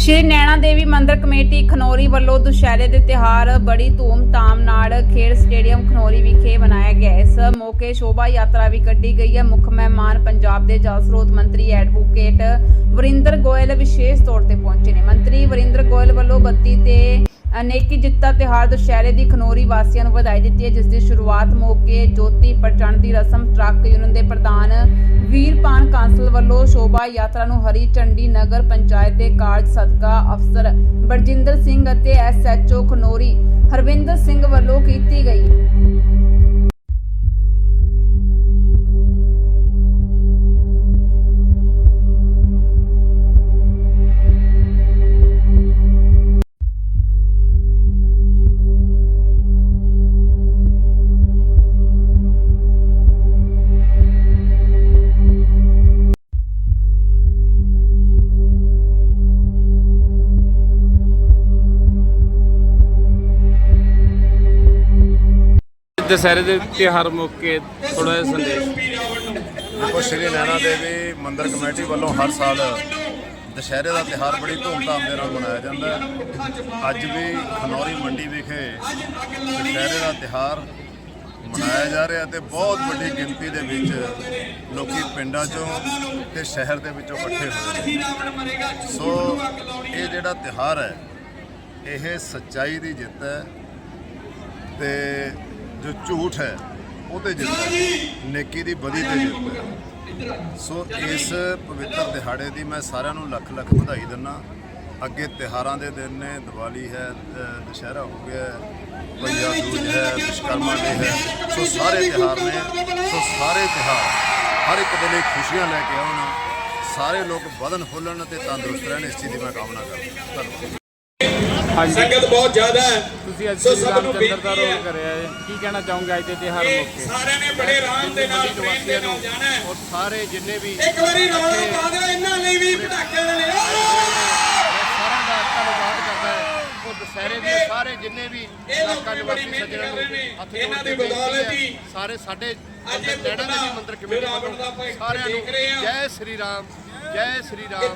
ਸ਼੍ਰੀ ਨੈਣਾ ਦੇਵੀ ਮੰਦਿਰ ਕਮੇਟੀ ਖਨੌਰੀ ਵੱਲੋਂ ਦੁਸ਼ਹਿਰੇ ਦੇ ਤਿਹਾਰ ਬੜੀ ਧੂਮ-ਧਾਮ ਨਾਲ ਖੇਡ ਸਟੇਡੀਅਮ ਖਨੌਰੀ ਵਿਖੇ ਮਨਾਇਆ ਗਿਆ। ਇਸ ਮੌਕੇ ਸ਼ੋਭਾ ਯਾਤਰਾ ਵੀ ਕੱਢੀ ਗਈ ਹੈ। ਮੁੱਖ ਮਹਿਮਾਨ ਪੰਜਾਬ ਦੇ ਜਲ ਸਰੋਤ ਮੰਤਰੀ ਐਡਵੋਕੇਟ ਵਰਿੰਦਰ ਗੋਇਲ ਵਿਸ਼ੇਸ਼ ਤੌਰ ਤੇ ਪਹੁੰਚੇ ਨੇ। ਮੰਤਰੀ ਵਰਿੰਦਰ ਗੋਇਲ ਵੱਲੋਂ ਬੱਤੀ ਤੇ ਅਨੇਕੀ ਜਿੱਤਾ ਤਿਹਾਰ ਦੁਸ਼ਹਿਰੇ ਦੀ ਖਨੌਰੀ ਵਾਸੀਆਂ ਨੂੰ ਵਧਾਈ ਦਿੱਤੀ ਹੈ, ਜਿਸ ਦੀ ਸ਼ੁਰੂਆਤ ਮੌਕੇ ਜੋਤੀ ਪ੍ਰਚੰਡ ਦੀ ਰਸਮ ਟਰੱਕ ਯੂਨੀਅਨ ਦੇ ਪ੍ਰਧਾਨ ਵੀਰਪਾਨ ਕਾਂਸਲ ਵੱਲੋਂ ਸ਼ੋਭਾ ਯਾਤਰਾ ਨੂੰ ਹਰੀ ਝੰਡੀ ਨਗਰ ਪੰਚਾਇਤ ਦੇ ਕਾਰਜ ਸਦਕਾ ਅਫਸਰ ਬਰਜਿੰਦਰ ਸਿੰਘ ਅਤੇ ਐਸਐਚਓ ਖਨੌਰੀ ਹਰਵਿੰਦਰ ਸਿੰਘ ਵੱਲੋਂ ਕੀਤੀ ਗਈ। ਦੁਸਹਿਰੇ ਦੇ ਤਿਉਹਾਰ ਮੌਕੇ ਥੋੜਾ ਜਿਹਾ ਸੰਦੇਸ਼। ਦੇਖੋ, ਸ਼੍ਰੀ ਨੈਣਾ ਦੇਵੀ ਮੰਦਿਰ ਕਮੇਟੀ ਵੱਲੋਂ ਹਰ ਸਾਲ ਦੁਸ਼ਹਿਰੇ ਦਾ ਤਿਹਾਰ ਬੜੀ ਧੂਮਧਾਮ ਦੇ ਨਾਲ ਮਨਾਇਆ ਜਾਂਦਾ ਹੈ। ਅੱਜ ਵੀ ਖਨੌਰੀ ਮੰਡੀ ਵਿਖੇ ਦੁਸ਼ਹਿਰੇ ਦਾ ਤਿਹਾਰ ਮਨਾਇਆ ਜਾ ਰਿਹਾ ਤੇ ਬਹੁਤ ਵੱਡੀ ਗਿਣਤੀ ਦੇ ਵਿੱਚ ਲੋਕੀ ਪਿੰਡਾਂ ਚੋਂ ਤੇ ਸ਼ਹਿਰ ਦੇ ਵਿੱਚੋਂ ਇਕੱਠੇ ਹੋਏ ਸੋ ਇਹ ਜਿਹੜਾ ਤਿਹਾਰ ਹੈ, ਇਹ ਸੱਚਾਈ ਦੀ ਜਿੱਤ ਹੈ ਤੇ ਜੋ ਝੂਠ ਹੈ ਉਹ ਤੇ ਜਿੱਤ ਹੈ। ਨੇਕੀ ਦੀ ਬਦੀ ਤੇ ਜਿੱਤ ਹੈ। ਸੋ ਇਸ ਪਵਿੱਤਰ ਦਿਹਾੜੇ ਦੀ ਮੈਂ ਸਾਰਿਆਂ ਨੂੰ ਲੱਖ ਲੱਖ ਵਧਾਈ ਦਿੰਦਾ ਅੱਗੇ ਤਿਹਾਰਾਂ ਦੇ ਦਿਨ ਨੇ ਦੀਵਾਲੀ ਹੈ ਦੁਸ਼ਹਿਰਾ ਹੋ ਗਿਆ ਹੈ, ਭਈਆ ਦੂਜ ਹੈ ਵਿਸ਼ਕਰਮਾ ਡੇ ਹੈ। ਸੋ ਸਾਰੇ ਤਿਹਾਰ ਨੇ ਸੋ ਸਾਰੇ ਤਿਹਾਰ ਹਰ ਇੱਕ ਦੇ ਲਈ ਖੁਸ਼ੀਆਂ ਲੈ ਕੇ ਆਉਣ। ਸਾਰੇ ਲੋਕ ਵਧਨ ਫੁੱਲਣ ਤੇ ਤੰਦਰੁਸਤ ਰਹਿਣ ਇਸ ਚੀਜ਼ ਦੀ ਮੈਂ ਕਾਮਨਾ ਕਰਦਾ। ਧੰਨਵਾਦ। ਸੰਗਤ ਬਹੁਤ ਜ਼ਿਆਦਾ ਹੈ। ਤੁਸੀਂ ਅੱਜ ਸੋ ਸ਼੍ਰੀ ਸਭ ਨੂੰ ਰਾਮਚੰਦਰ ਦਾ ਰੋਲ। ਕਰਿਆ ਹੈ ਕੀ ਕਹਿਣਾ ਚਾਹੋਗੇ ਅੱਜ ਦੇ ਤਿਉਹਾਰ ਮੌਕੇ ਸਾਰਿਆਂ ਨੇ ਬੜੇ ਆਰਾਮ ਦੇ ਨਾਲ ਪ੍ਰੇਮ ਦੇ ਨਾਲ ਜਾਣਾ ਹੈ ਔਰ ਸਾਰੇ ਜਿੰਨੇ ਵੀ ਇੱਕ ਵਾਰੀ ਰੌਲਾ ਪਾ ਦਿਓ ਇਹਨਾਂ ਲਈ ਵੀ ਪਟਾਕਿਆਂ ਦੇ ਲਈ ਮੈਂ ਸਾਰਿਆਂ ਦਾ ਧੰਨਵਾਦ ਕਰਦਾ ਹਾਂ ਉਹ ਦੁਸਹਿਰੇ ਦੇ ਸਾਰੇ ਜਿੰਨੇ ਵੀ ਇਲਾਕਾ ਨਿਵਾਸੀ ਮਿਹਨਤ ਸੱਜਣਾਂ ਕਰ ਰਹੇ ਨੂੰ। ਹੱਥ ਇਹਨਾਂ ਜੋੜ ਦੀ ਕੇ ਬੇਨਤੀ ਬਦੌਲਤ ਹੈ, ਹੀ ਸਾਰੇ ਸਾਡੇ ਨੈਣਾ ਦੇਵੀ ਮੰਦਿਰ ਕਮੇਟੀ ਵੱਲੋਂ ਸਾਰਿਆਂ ਨੂੰ ਦੇਖ ਰਹੇ ਹਾਂ। ਜੈ ਸ੍ਰੀ ਰਾਮ ਜੈ ਸ੍ਰੀ ਰਾਮ।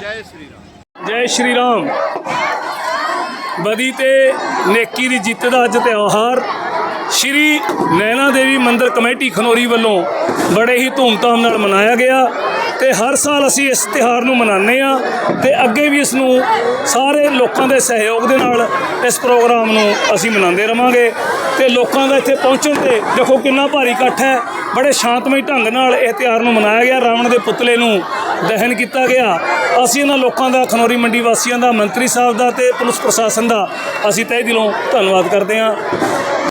ਜੈ ਸ੍ਰੀ ਰਾਮ ਜੈ ਸ਼੍ਰੀ ਰਾਮ ਬਦੀ ਤੇ ਨੇਕੀ ਦੀ ਜਿੱਤ ਦਾ ਅੱਜ ਤਿਉਹਾਰ ਸ਼੍ਰੀ ਨੈਣਾ ਦੇਵੀ ਮੰਦਿਰ ਕਮੇਟੀ ਖਨੌਰੀ ਵੱਲੋਂ ਬੜੇ ਹੀ ਧੂਮਧਾਮ ਨਾਲ ਮਨਾਇਆ ਗਿਆ ਤੇ ਹਰ ਸਾਲ ਅਸੀਂ ਇਸ ਤਿਉਹਾਰ ਨੂੰ ਮਨਾਉਂਦੇ ਆ ਤੇ ਅੱਗੇ ਵੀ ਇਸ ਨੂੰ ਸਾਰੇ ਲੋਕਾਂ ਦੇ ਸਹਿਯੋਗ ਦੇ ਨਾਲ ਇਸ ਪ੍ਰੋਗਰਾਮ ਨੂੰ ਅਸੀਂ ਮਨਾਉਂਦੇ ਰਵਾਂਗੇ ਤੇ ਲੋਕਾਂ ਦਾ ਇੱਥੇ ਪਹੁੰਚਣ ਤੇ ਦੇਖੋ ਕਿੰਨਾ ਭਾਰੀ ਇਕੱਠ ਹੈ, ਬੜੇ ਸ਼ਾਂਤਮਈ ਢੰਗ ਨਾਲ ਇਹ ਤਿਉਹਾਰ ਨੂੰ ਮਨਾਇਆ ਗਿਆ। ਰਾਵਣ ਦੇ ਪੁਤਲੇ ਨੂੰ ਦਹਨ ਕੀਤਾ ਗਿਆ। ਅਸੀਂ ਇਹਨਾਂ ਲੋਕਾਂ ਦਾ, ਖਨੌਰੀ ਮੰਡੀ ਵਾਸੀਆਂ ਦਾ, ਮੰਤਰੀ ਸਾਹਿਬ ਦਾ ਤੇ ਪੁਲਿਸ ਪ੍ਰਸ਼ਾਸਨ ਦਾ ਅਸੀਂ ਤਹਿ ਦਿਲੋਂ ਧੰਨਵਾਦ ਕਰਦੇ ਹਾਂ।